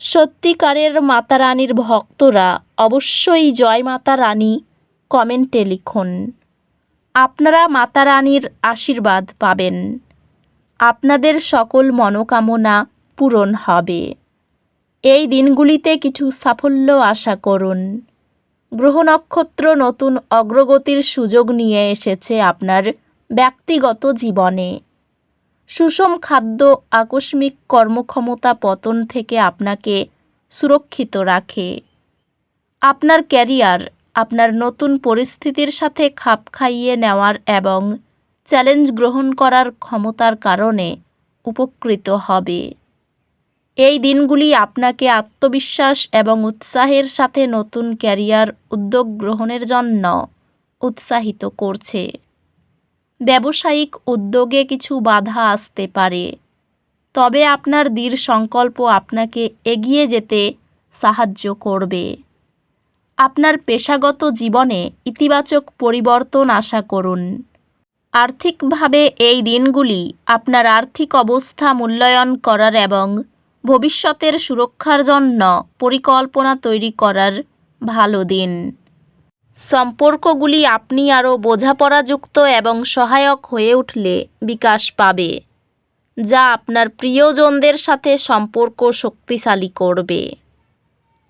সত্যিকারের মাতা রানীর ভক্তরা অবশ্যই জয় মাতা রানী কমেন্টে লিখুন। আপনারা মাতা রানীর আশীর্বাদ পাবেন। আপনাদের সকল মনোকামনা পূরণ হবে। এই দিনগুলিতে কিছু সাফল্য আশা করুন। গ্রহ নক্ষত্র নতুন অগ্রগতির সুযোগ নিয়ে এসেছে আপনার ব্যক্তিগত জীবনে। সুষম খাদ্য, আকস্মিক কর্মক্ষমতা পতন থেকে আপনাকে সুরক্ষিত রাখে। আপনার ক্যারিয়ার, আপনার নতুন পরিস্থিতির সাথে খাপ খাইয়ে নেওয়ার এবং চ্যালেঞ্জ গ্রহণ করার ক্ষমতার কারণে উপকৃত হবে। এই দিনগুলি আপনাকে আত্মবিশ্বাস এবং উৎসাহের সাথে নতুন ক্যারিয়ার উদ্যোগ গ্রহণের জন্য উৎসাহিত করছে। ব্যবসায়িক উদ্যোগে কিছু বাধা আসতে পারে। তবে আপনার দৃঢ় সংকল্প আপনাকে এগিয়ে যেতে সাহায্য করবে। আপনার পেশাগত জীবনে ইতিবাচক পরিবর্তন আশা করুন। আর্থিকভাবে এই দিনগুলি আপনার আর্থিক অবস্থা মূল্যায়ন করার এবং ভবিষ্যতের সুরক্ষার জন্য পরিকল্পনা তৈরি করার ভালো দিন। সম্পর্কগুলি আপনি আরও বোঝাপড়াযুক্ত এবং সহায়ক হয়ে উঠলে বিকাশ পাবে, যা আপনার প্রিয়জনদের সাথে সম্পর্ক শক্তিশালী করবে।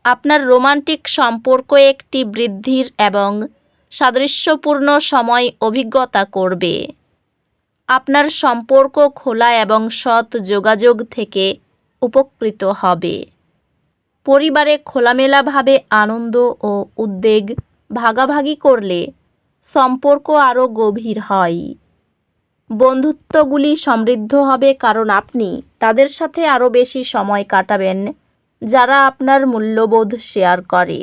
আপনার রোমান্টিক সম্পর্ক একটি বৃদ্ধির এবং সাদৃশ্যপূর্ণ সময় অভিজ্ঞতা করবে। আপনার সম্পর্ক খোলা এবং সৎ যোগাযোগ থেকে উপকৃত হবে। পরিবারে খোলামেলাভাবে আনন্দ ও উদ্বেগ ভাগাভাগি করলে সম্পর্ক আরও গভীর হয়। বন্ধুত্বগুলি সমৃদ্ধ হবে কারণ আপনি তাদের সাথে আরও বেশি সময় কাটাবেন, যারা আপনার মূল্যবোধ শেয়ার করে।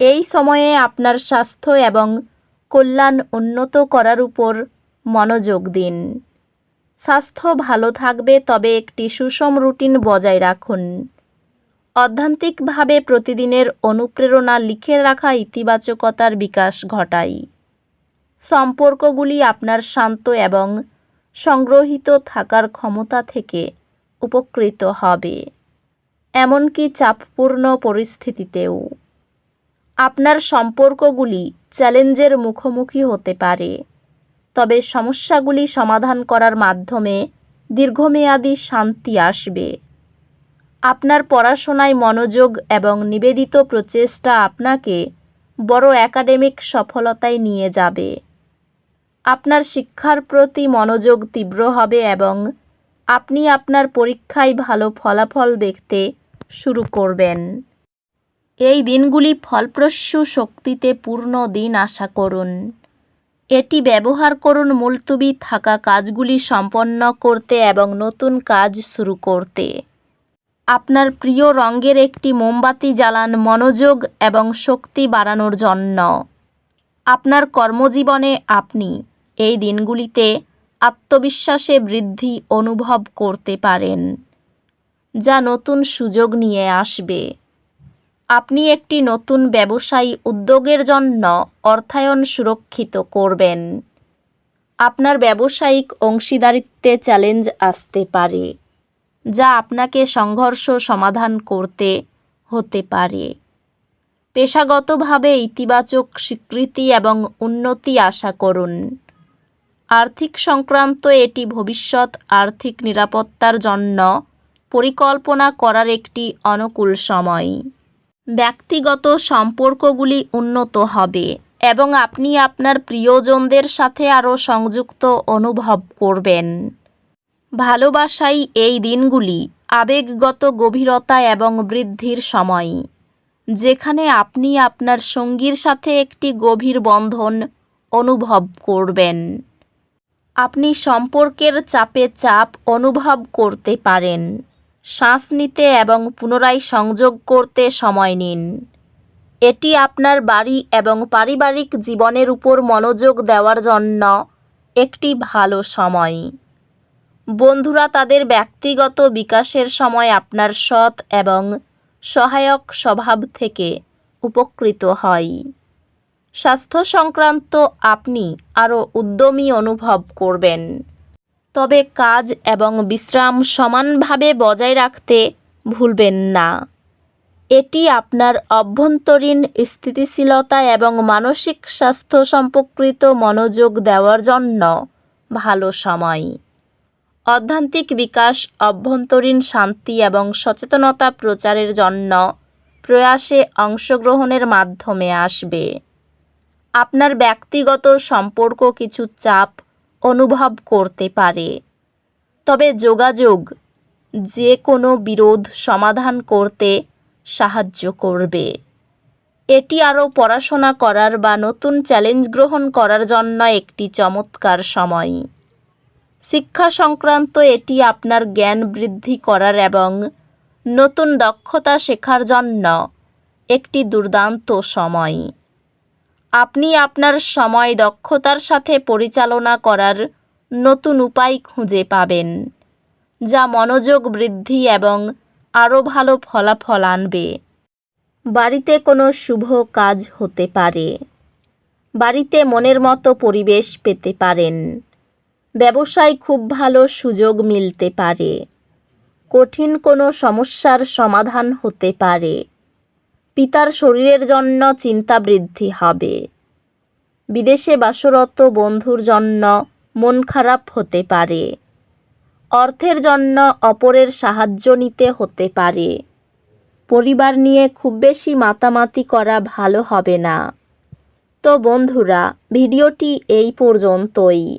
এই সময়ে আপনার স্বাস্থ্য এবং কল্যাণ উন্নত করার উপর মনোযোগ দিন। স্বাস্থ্য ভালো থাকবে, তবে একটি সুষম রুটিন বজায় রাখুন। অধ্যান্তিকভাবে প্রতিদিনের অনুপ্রেরণা লিখে রাখা ইতিবাচকতার বিকাশ ঘটাই। সম্পর্কগুলি আপনার শান্ত এবং সংগ্রহিত থাকার ক্ষমতা থেকে উপকৃত হবে। এমনকি চাপপূর্ণ পরিস্থিতিতেও। আপনার সম্পর্কগুলি চ্যালেঞ্জের মুখোমুখি হতে পারে। তবে সমস্যাগুলি সমাধান করার মাধ্যমে দীর্ঘমেয়াদী শান্তি আসবে। আপনার পড়াশোনায় মনোযোগ এবং নিবেদিত প্রচেষ্টা আপনাকে বড় একাডেমিক সফলতায় নিয়ে যাবে। আপনার শিক্ষার প্রতি মনোযোগ তীব্র হবে এবং আপনি আপনার পরীক্ষায় ভালো ফলাফল দেখতে শুরু করবেন। এই দিনগুলি ফলপ্রসূ শক্তিতে পূর্ণ দিন আশা করুন। এটি ব্যবহার করুন মুলতুবি থাকা কাজগুলি সম্পন্ন করতে এবং নতুন কাজ শুরু করতে। আপনার প্রিয় রঙের একটি মোমবাতি জ্বালান মনোযোগ এবং শক্তি বাড়ানোর জন্য। আপনার কর্মজীবনে আপনি এই দিনগুলিতে আত্মবিশ্বাসে বৃদ্ধি অনুভব করতে পারেন, যা নতুন সুযোগ নিয়ে আসবে। আপনি একটি নতুন ব্যবসায়ী উদ্যোগের জন্য অর্থায়ন সুরক্ষিত করবেন। আপনার ব্যবসায়িক অংশীদারিত্বে চ্যালেঞ্জ আসতে পারে। যা আপনাকে সংঘর্ষ সমাধান করতে হতে পারে। পেশাগতভাবে ইতিবাচক স্বীকৃতি এবং উন্নতি আশা করুন। আর্থিক সংক্রান্ত এটি ভবিষ্যৎ আর্থিক নিরাপত্তার জন্য পরিকল্পনা করার একটি অনুকূল সময়। ব্যক্তিগত সম্পর্কগুলি উন্নত হবে এবং আপনি আপনার প্রিয়জনদের সাথে আরও সংযুক্ত অনুভব করবেন। ভালোবাসাই এই দিনগুলি আবেগগত গভীরতা এবং বৃদ্ধির সময়। যেখানে আপনি আপনার সঙ্গীর সাথে একটি গভীর বন্ধন অনুভব করবেন। আপনি সম্পর্কের চাপে চাপ অনুভব করতে পারেন। শ্বাস নিতে এবং পুনরায় সংযোগ করতে সময় নিন। এটি আপনার বাড়ি এবং পারিবারিক জীবনের উপর মনোযোগ দেওয়ার জন্য একটি ভালো সময়। বন্ধুরা, তাদের ব্যক্তিগত বিকাশের সময় আপনার সৎ এবং সহায়ক স্বভাব থেকে উপকৃত হয়। স্বাস্থ্য সংক্রান্ত আপনি আরও উদ্যমী অনুভব করবেন। তবে কাজ এবং বিশ্রাম সমানভাবে বজায় রাখতে ভুলবেন না। এটি আপনার অভ্যন্তরীণ স্থিতিশীলতা এবং মানসিক স্বাস্থ্য সম্পর্কিত মনোযোগ দেওয়ার জন্য ভালো সময়। অধ্যান্তিক বিকাশ, অভ্যন্তরীণ শান্তি এবং সচেতনতা প্রচারের জন্য প্রয়াসে অংশগ্রহণের মাধ্যমে আসবে। আপনার ব্যক্তিগত সম্পর্ক কিছু চাপ অনুভব করতে পারে। তবে যোগাযোগ যে কোনো বিরোধ সমাধান করতে সাহায্য করবে। এটি আরও পড়াশোনা করার বা নতুন চ্যালেঞ্জ গ্রহণ করার জন্য একটি চমৎকার সময়। শিক্ষা সংক্রান্ত এটি আপনার জ্ঞান বৃদ্ধি করার এবং নতুন দক্ষতা শেখার জন্য একটি দুর্দান্ত সময়। আপনি আপনার সময় দক্ষতার সাথে পরিচালনা করার নতুন উপায় খুঁজে পাবেন, যা মনোযোগ বৃদ্ধি এবং আরও ভালো ফলাফল আনবে। বাড়িতে কোনো শুভ কাজ হতে পারে। বাড়িতে মনের মতো পরিবেশ পেতে পারেন। ব্যবসায় খুব ভালো সুযোগ মিলতে পারে। কঠিন কোনো সমস্যার সমাধান হতে পারে। পিতার শরীরের জন্য চিন্তা বৃদ্ধি হবে। বিদেশে বাসরত বন্ধুর জন্য মন খারাপ হতে পারে। অর্থের জন্য অপরের সাহায্য নিতে হতে পারে। পরিবার নিয়ে খুব বেশি মাতামাতি করা ভালো হবে না। তো বন্ধুরা, ভিডিওটি এই পর্যন্তই।